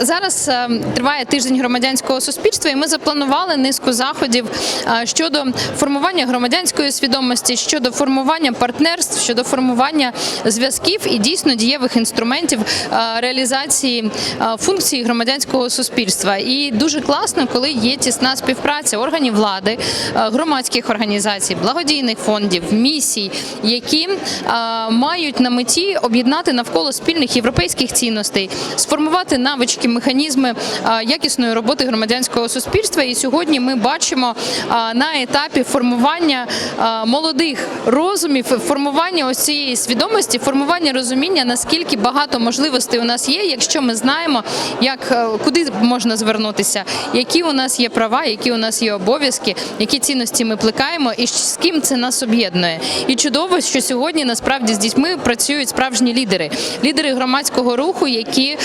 Зараз е, триває тиждень громадянського суспільства, і ми запланували низку заходів е, щодо формування громадянської свідомості, щодо формування партнерств, щодо формування зв'язків і дійсно дієвих інструментів е, реалізації функцій громадянського суспільства. І дуже класно, коли є тісна співпраця органів влади, громадських організацій, благодійних фондів, місій, які мають на меті об'єднати навколо спільних європейських цінностей, сформувати навички, механізми е, якісної роботи громадянського суспільства. І сьогодні ми бачимо е, на етапі формування е, молодих розумів, формування ось цієї свідомості, формування розуміння, наскільки багато можливостей у нас є, якщо ми знаємо, як куди можна звернутися, які у нас є права, які у нас є обов'язки, які цінності ми плекаємо, і з ким це нас об'єднує. І чудово, що сьогодні насправді з дітьми працюють справжні лідери, лідери громадського руху, які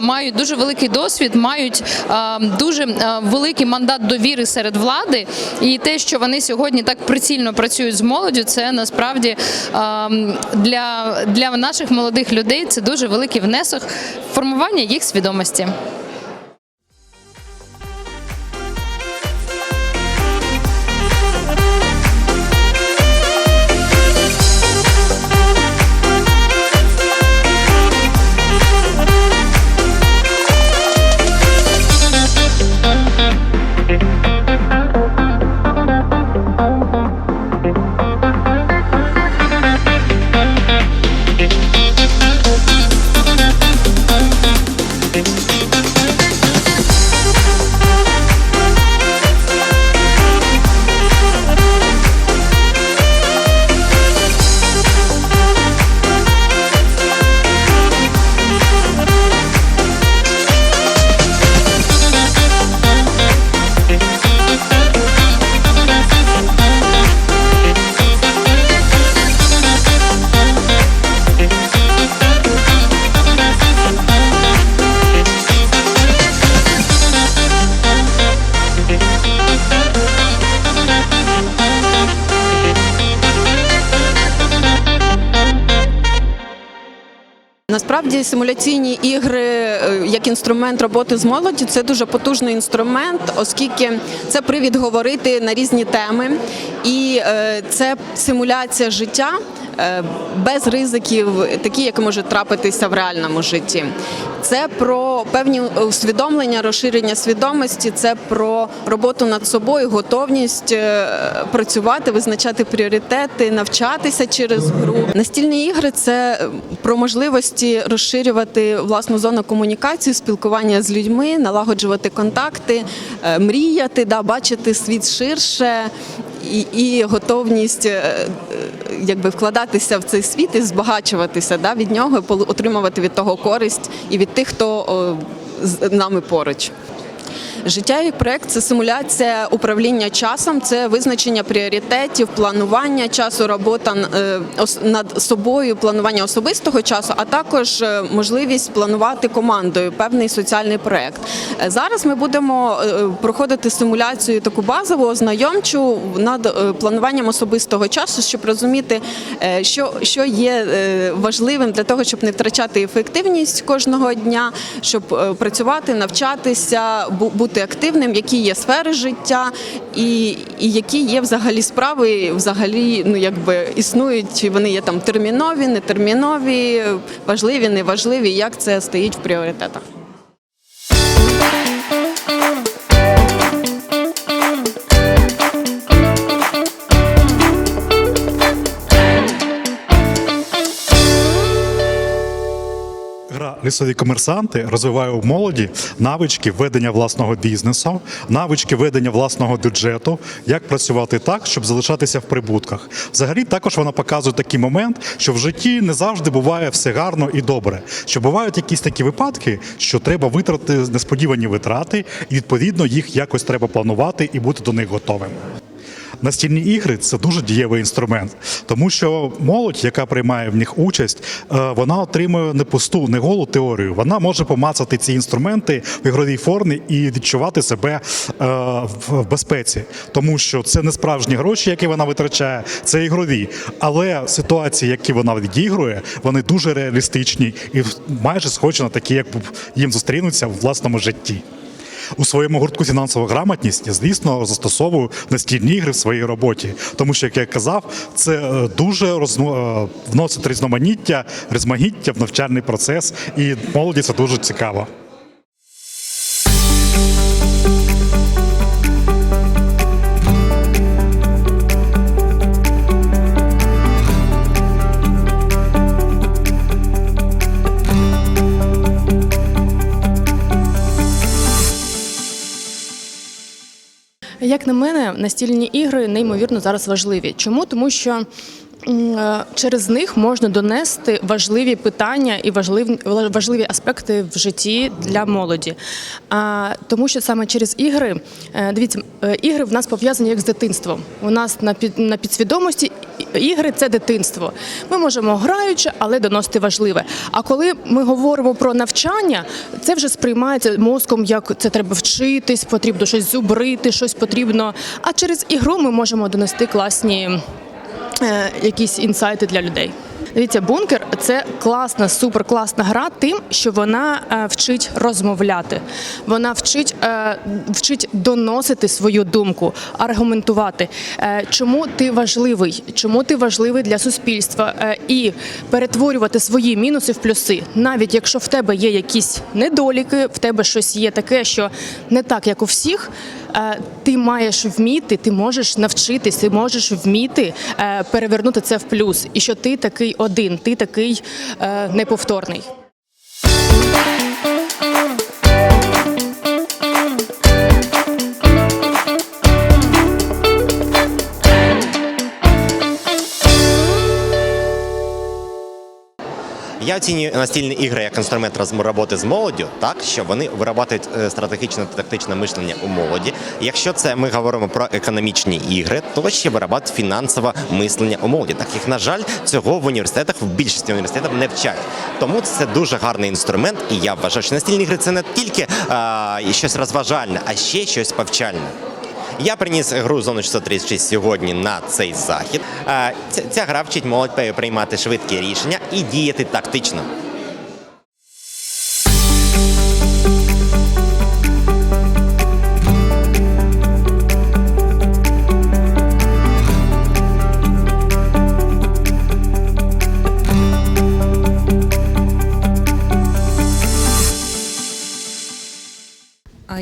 мають дуже великий досвід, мають дуже великий мандат довіри серед влади. І те, що вони сьогодні так прицільно працюють з молоддю, це насправді для, для наших молодих людей це дуже великий внесок в формування їх свідомості. Насправді симуляційні ігри е, як інструмент роботи з молоддю це дуже потужний інструмент, оскільки це привід говорити на різні теми, і е, це симуляція життя. Е, Без ризиків, такі, які можуть трапитися в реальному житті. Це про певні усвідомлення, розширення свідомості, це про роботу над собою, готовність е, працювати, визначати пріоритети, навчатися через гру. Настільні ігри це е, про можливості розширювати власну зону комунікації, спілкування з людьми, налагоджувати контакти, мріяти, да, бачити світ ширше і, і готовність е, якби вкладатися в цей світ і збагачуватися да, від нього, отримувати від того користь і від тих, хто з нами поруч. Життя як проект це симуляція управління часом, це визначення пріоритетів, планування часу, робота е, над собою, планування особистого часу, а також е, можливість планувати командою певний соціальний проект. Е, Зараз ми будемо проходити симуляцію таку базову, ознайомчу над плануванням особистого часу, щоб розуміти, що, що є важливим для того, щоб не втрачати ефективність кожного дня, щоб працювати, навчатися, бу- бути активним, які є сфери життя, і, і які є взагалі справи, взагалі, ну якби існують, вони є там термінові, нетермінові, важливі, неважливі, як це стоїть в пріоритетах. Лісові комерсанти розвивають у молоді навички ведення власного бізнесу, навички ведення власного бюджету, як працювати так, щоб залишатися в прибутках. Взагалі, також вона показує такий момент, що в житті не завжди буває все гарно і добре. Що бувають якісь такі випадки, що треба витратити несподівані витрати, і відповідно їх якось треба планувати і бути до них готовим. Настільні ігри це дуже дієвий інструмент, тому що молодь, яка приймає в них участь, е, вона отримує не пусту, не голу теорію. Вона може помацати ці інструменти в ігровій формі і відчувати себе е, в безпеці, тому що це не справжні гроші, які вона витрачає, це ігрові. Але ситуації, які вона відігрує, вони дуже реалістичні і майже схожі на такі, як їм зустрінуться в власному житті. У своєму гуртку фінансова грамотність я, звісно, застосовую настільні ігри в своїй роботі, тому що, як я казав, це е, дуже розно- е, вносить різноманіття, різноманіття в навчальний процес, і молоді це дуже цікаво. Як на мене, настільні ігри неймовірно зараз важливі. Чому? Тому що через них можна донести важливі питання і важливі, важливі аспекти в житті для молоді. А, тому що саме через ігри, е, дивіться, е, ігри в нас пов'язані як з дитинством. У нас на під на підсвідомості ігри це дитинство. Ми можемо граючи, але доносити важливе. А коли ми говоримо про навчання, це вже сприймається мозком, як це треба вчитись, потрібно щось зубрити, щось потрібно. А через ігру ми можемо донести класні е, якісь інсайти для людей. Дивіться, бункер це класна, суперкласна гра, тим, що вона е, вчить розмовляти. Вона вчить, е, вчить доносити свою думку, аргументувати. Е, чому ти важливий, чому ти важливий для суспільства, е, і перетворювати свої мінуси в плюси, навіть якщо в тебе є якісь недоліки, в тебе щось є таке, що не так, як у всіх. Е, Ти маєш вміти, ти можеш навчитись, ти можеш вміти е, перевернути це в плюс, і що ти такий один, ти такий е, неповторний. Я оцінюю настільні ігри як інструмент роботи з молоддю, так що вони вирабатують е, стратегічне та тактичне мишлення у молоді. Якщо це ми говоримо про економічні ігри, то ще вирабатують фінансове мислення у молоді. Так як на жаль, цього в університетах в більшості університетів не вчать. Тому це дуже гарний інструмент, і я вважаю, що настільні ігри це не тільки а, щось розважальне, а ще щось повчальне. Я приніс гру зону 636 сьогодні на цей захід. Е, Ця, ця гра вчить молодь приймати швидкі рішення і діяти тактично.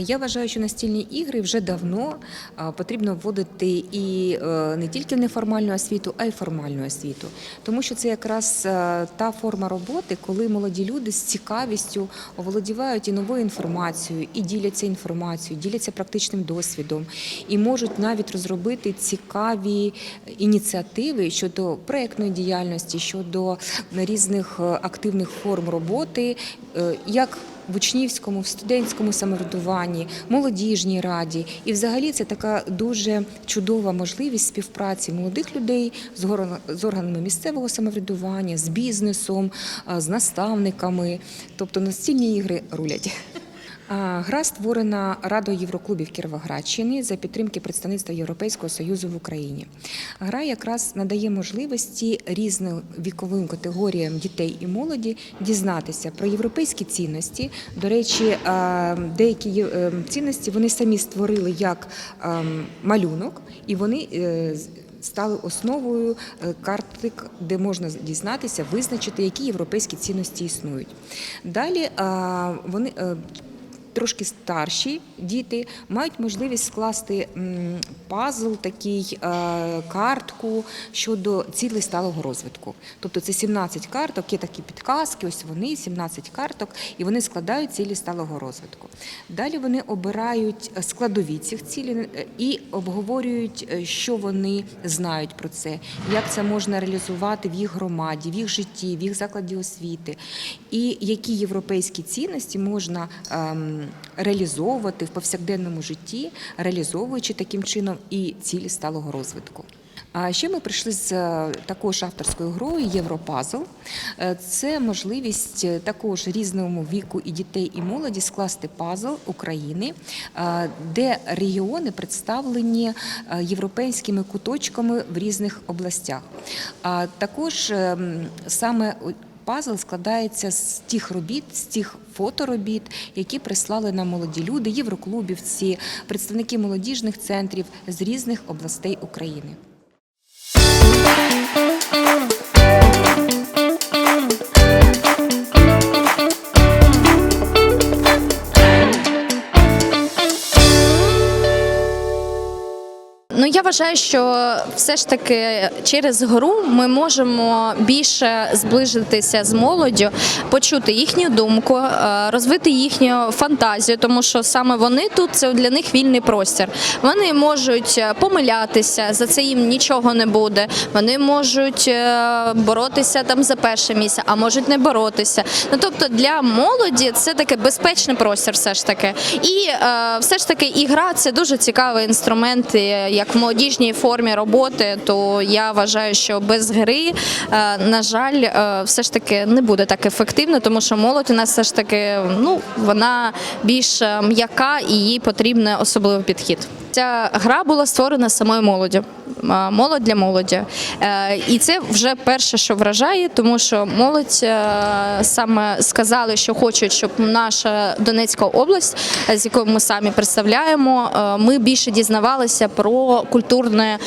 Я вважаю, що настільні ігри вже давно потрібно вводити і е, не тільки в неформальну освіту, а й формальну освіту. Тому що це якраз е, та форма роботи, коли молоді люди з цікавістю оволодівають і новою інформацією, і діляться інформацією, діляться практичним досвідом, і можуть навіть розробити цікаві ініціативи щодо проєктної діяльності, щодо різних е, активних форм роботи, як в учнівському, в студентському самоврядуванні, молодіжній раді. І взагалі це така дуже чудова можливість співпраці молодих людей з органами місцевого самоврядування, з бізнесом, з наставниками. Тобто настільні ігри рулять. Гра створена Радою Євроклубів Кіровоградщини за підтримки представництва Європейського Союзу в Україні. Гра якраз надає можливості різним віковим категоріям дітей і молоді дізнатися про європейські цінності. До речі, деякі е, цінності вони самі створили як ем, малюнок, і вони е, стали основою е, картик, де можна дізнатися, визначити, які європейські цінності існують. Далі вони. Трошки старші діти мають можливість скласти пазл, такий е, картку щодо цілей сталого розвитку. Тобто це 17 карток, є такі підказки, ось вони, 17 карток, і вони складають цілі сталого розвитку. Далі вони обирають е, складові цих цілей е, і обговорюють, що вони знають про це, як це можна реалізувати в їх громаді, в їх житті, в їх закладі освіти, і які європейські цінності можна ем, реалізовувати в повсякденному житті, реалізовуючи таким чином і цілі сталого розвитку. А ще ми прийшли з е, також авторською грою Європазл. Е, Це можливість е, також різному віку і дітей, і молоді скласти пазл України, де регіони представлені європейськими куточками в різних областях. А також ем, саме Пазл складається з тих робіт, з тих фоторобіт, які прислали нам молоді люди, євроклубівці, представники молодіжних центрів з різних областей України. Ну я вважаю, що все ж таки через гру ми можемо більше зближитися з молоддю, почути їхню думку, е, розвити їхню фантазію, тому що саме вони тут це для них вільний простір. Вони можуть е, помилятися, за це їм нічого не буде. Вони можуть е, боротися там за перше місце, а можуть не боротися. Ну тобто для молоді це таке безпечний простір, все ж таки. І все ж таки ігра це дуже цікавий інструмент, е, як в молодіжній формі роботи. То я вважаю, що без гри, е, на жаль, е, все ж таки не буде так ефективно, тому що молодь у нас все ж таки ну вона більш е, м'яка і їй потрібен особливий підхід. Ця гра була створена самою молоддю. Молодь для молоді. І це вже перше, що вражає, тому що молодь саме сказали, що хочуть, щоб наша Донецька область, з якою ми самі представляємо, ми більше дізнавалися про культурний е,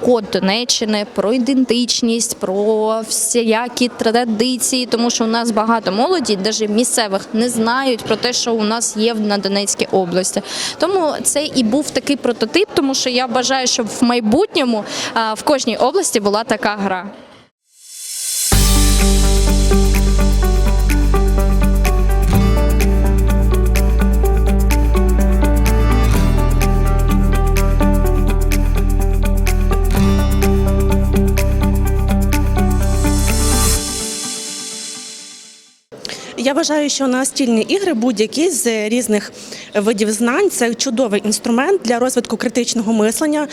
код Донеччини, про ідентичність, про всіякі традиції, тому що у нас багато молоді, навіть місцевих, не знають про те, що у нас є на Донецькій області. Тому це і був такий прототип, тому що я бажаю, щоб в майбутньому е, в кожній області була така гра. Вважаю, що настільні ігри будь-які з різних видів знань це чудовий інструмент для розвитку критичного мислення.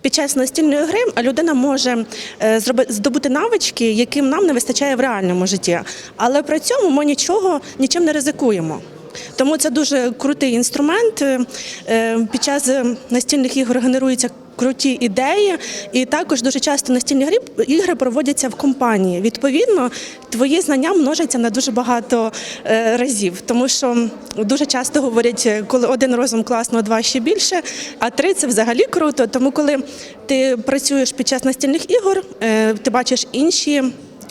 Під час настільної гри людина може е, здобути навички, яким нам не вистачає в реальному житті. Але при цьому ми нічого нічим не ризикуємо. Тому це дуже крутий інструмент. Е, е, Під час настільних ігор генеруються круті ідеї, і також дуже часто настільні гри ігри проводяться в компанії. Відповідно, твої знання множаться на дуже багато е, разів, тому що дуже часто говорять, е, коли один розум класно, два ще більше, а три це взагалі круто. Тому, коли ти працюєш під час настільних ігор, е, ти бачиш інші.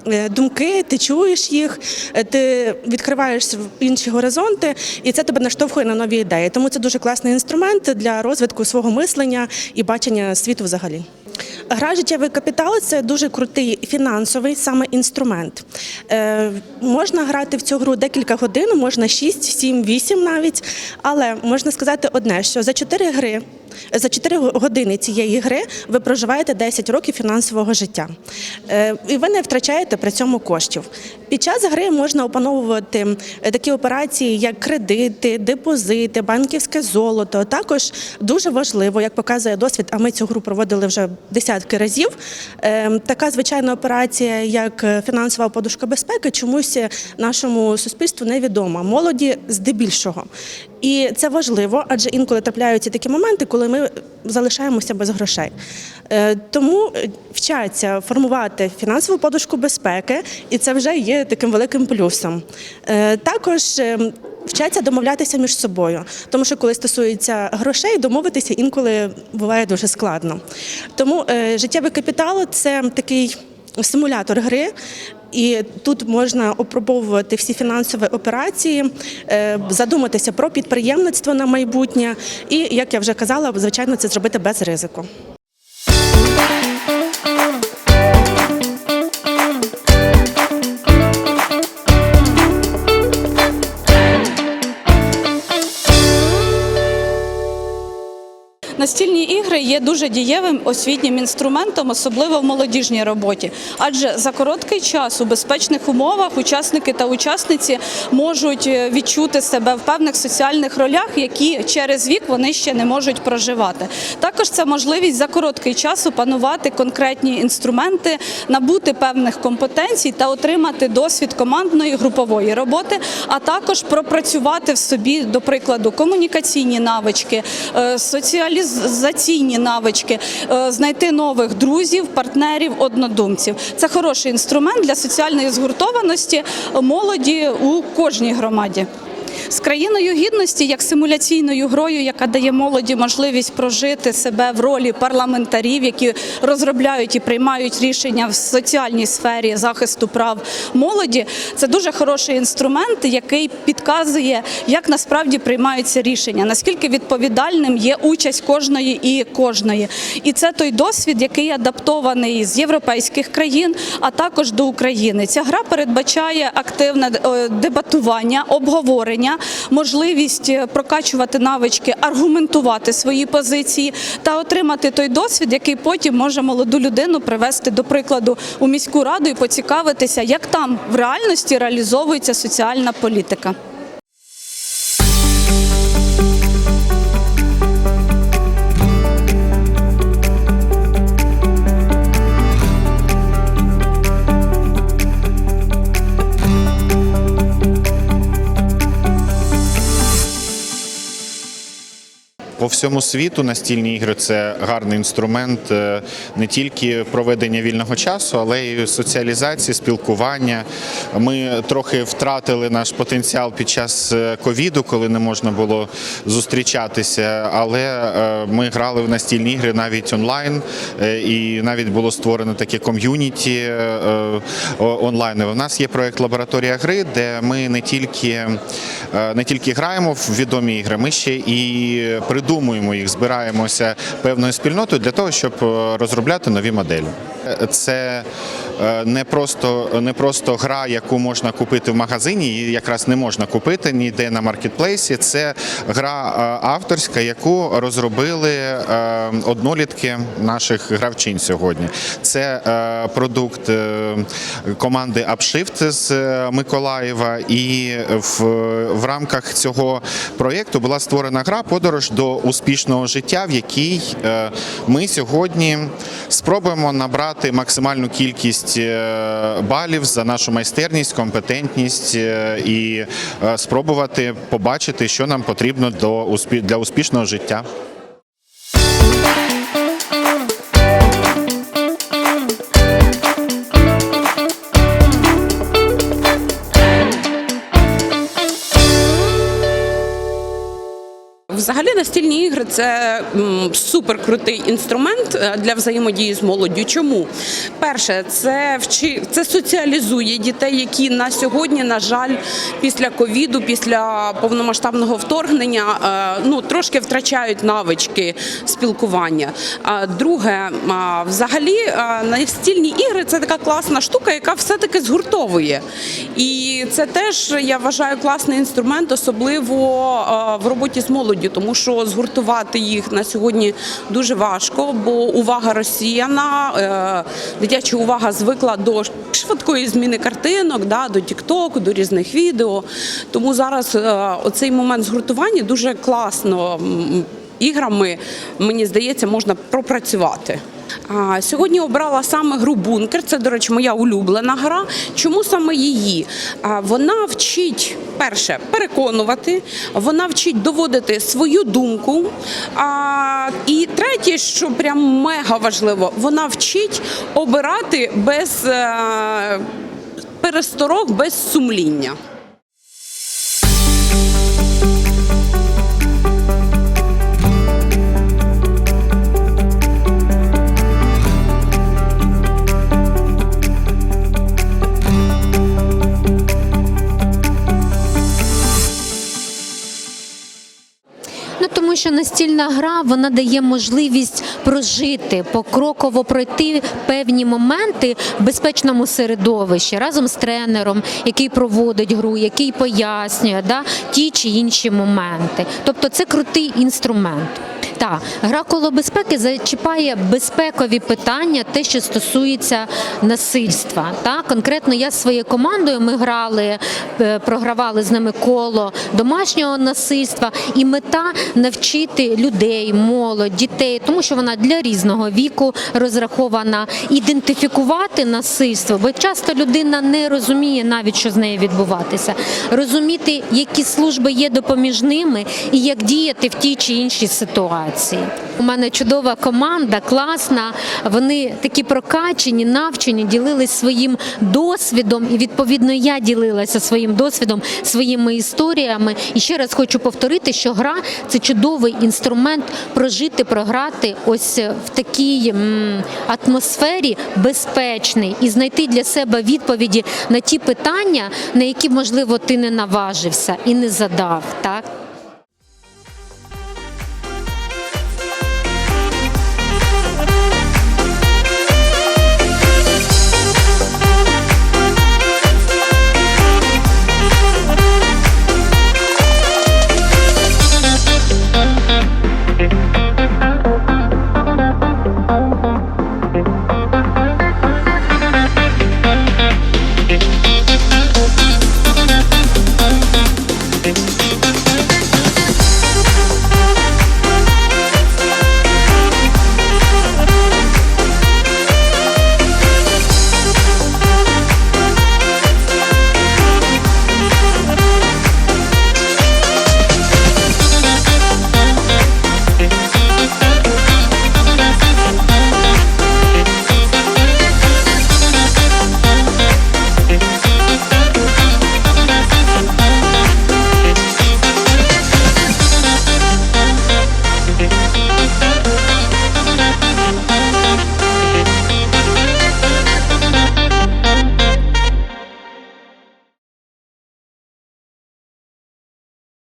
Е, Думки, ти чуєш їх, е, ти відкриваєш інші горизонти, і це тебе наштовхує на нові ідеї. Тому це дуже класний інструмент для розвитку свого мислення і бачення світу взагалі. Гра життєвий капітал це дуже крутий фінансовий саме інструмент. Е, можна грати в цю гру декілька годин, можна 6, 7, 8 навіть. Але можна сказати одне, що за 4 гри. За 4 години цієї гри ви проживаєте 10 років фінансового життя. Е, І ви не втрачаєте при цьому коштів. Під час гри можна опановувати е, такі операції, як кредити, депозити, банківське золото. Також дуже важливо, як показує досвід, а ми цю гру проводили вже десятки разів. е, Така звичайна операція, як фінансова подушка безпеки, чомусь нашому суспільству невідома. Молоді здебільшого. І це важливо, адже інколи трапляються такі моменти, коли ми залишаємося без грошей. Е, Тому е, вчаться формувати фінансову подушку безпеки, і це вже є таким великим плюсом. Е, Також вчаться домовлятися між собою, тому що коли стосується грошей, домовитися інколи буває дуже складно. Тому життєвий капітал це такий симулятор гри. І тут можна опробовувати всі фінансові операції, е, задуматися про підприємництво на майбутнє. І як я вже казала, звичайно, це зробити без ризику. Настільні ігри є дуже дієвим освітнім інструментом, особливо в молодіжній роботі. Адже за короткий час у безпечних умовах учасники та учасниці можуть е, відчути себе в певних соціальних ролях, які через вік вони ще не можуть проживати. Також це можливість за короткий час опанувати конкретні інструменти, набути певних компетенцій та отримати досвід командної групової роботи, а також пропрацювати в собі, до прикладу, комунікаційні навички, е, соціалізаційні навички, е, знайти нових друзів, партнерів, однодумців. Це хороший інструмент для соціальної згуртованості молоді у кожній громаді. З країною гідності як симуляційною грою, яка дає молоді можливість прожити себе в ролі парламентарів, які розробляють і приймають рішення в соціальній сфері захисту прав молоді. Це дуже хороший інструмент, який підказує, як насправді приймаються рішення, наскільки відповідальним є участь кожної і кожної. І це той досвід, який адаптований з європейських країн, а також до України. Ця гра передбачає активне е, дебатування, обговорення, можливість е, прокачувати навички, аргументувати свої позиції та отримати той досвід, який потім може молоду людину привести до прикладу у міську раду і поцікавитися, як там в реальності реалізовується соціальна політика. По всьому світу настільні ігри це гарний інструмент е, не тільки проведення вільного часу, але й соціалізації, спілкування. Ми трохи втратили наш потенціал під час е, ковіду, коли не можна було зустрічатися. Але е, ми грали в настільні ігри навіть онлайн, і навіть було створено таке ком'юніті онлайн. У нас є проект Лабораторія гри, де ми не тільки, не тільки граємо в відомі ігри, ми ще і придумуємо їх, збираємося певною спільнотою для того, щоб е, розробляти нові моделі. Е, Це не просто, не просто гра, яку можна купити в магазині, її якраз не можна купити ніде на маркетплейсі. Це гра е, авторська, яку розробили е, однолітки наших гравчин сьогодні. Це е, продукт е, команди Upshift з е, Миколаєва, і в, в рамках цього проєкту була створена гра Подорож до успішного життя, в якій е, ми сьогодні спробуємо набрати максимальну кількість е, балів за нашу майстерність, компетентність е, і е, спробувати побачити, що нам потрібно для успішного життя. Настільні ігри це супер крутий інструмент е, для взаємодії з молоддю. Чому? Перше, це вчи, це соціалізує дітей, які на сьогодні, на жаль, після ковіду, після повномасштабного вторгнення, е, ну трошки втрачають навички спілкування. Друге, взагалі е, настільні ігри це така класна штука, яка все-таки згуртовує. І це теж я вважаю класний інструмент, особливо в роботі з молоддю, тому що згуртувати їх на сьогодні дуже важко, бо увага розсіяна, е, дитяча увага звикла до швидкої зміни картинок, да, до тіктоку, до різних відео. Тому зараз е, оцей момент згуртування дуже класно іграми, мені здається, можна пропрацювати. Сьогодні обрала саме гру Бункер. Це, до речі, моя улюблена гра. Чому саме її? А, Вона вчить перше переконувати, вона вчить доводити свою думку. І третє, що прям мега важливо, вона вчить обирати без е, пересторог, без сумління. Що настільна гра вона дає можливість прожити, покроково пройти певні моменти в безпечному середовищі разом з тренером, який проводить гру, який пояснює да, ті чи інші моменти. Тобто це крутий інструмент. Так, гра коло безпеки зачіпає безпекові питання, те, що стосується насильства. Так, конкретно я зі своєю командою ми грали, е, програвали з ними коло домашнього насильства, і мета навчити людей, молодь, дітей, тому що вона для різного віку розрахована, ідентифікувати насильство, бо часто людина не розуміє навіть, що з нею відбуватися, розуміти, які служби є допоміжними і як діяти в тій чи іншій ситуації. У мене чудова команда, класна. Вони такі прокачені, навчені, ділились своїм досвідом, і відповідно я ділилася своїм досвідом, своїми історіями. І ще раз хочу повторити, що гра це чудовий інструмент прожити, програти ось в такій атмосфері безпечний і знайти для себе відповіді на ті питання, на які можливо ти не наважився і не задав. Так.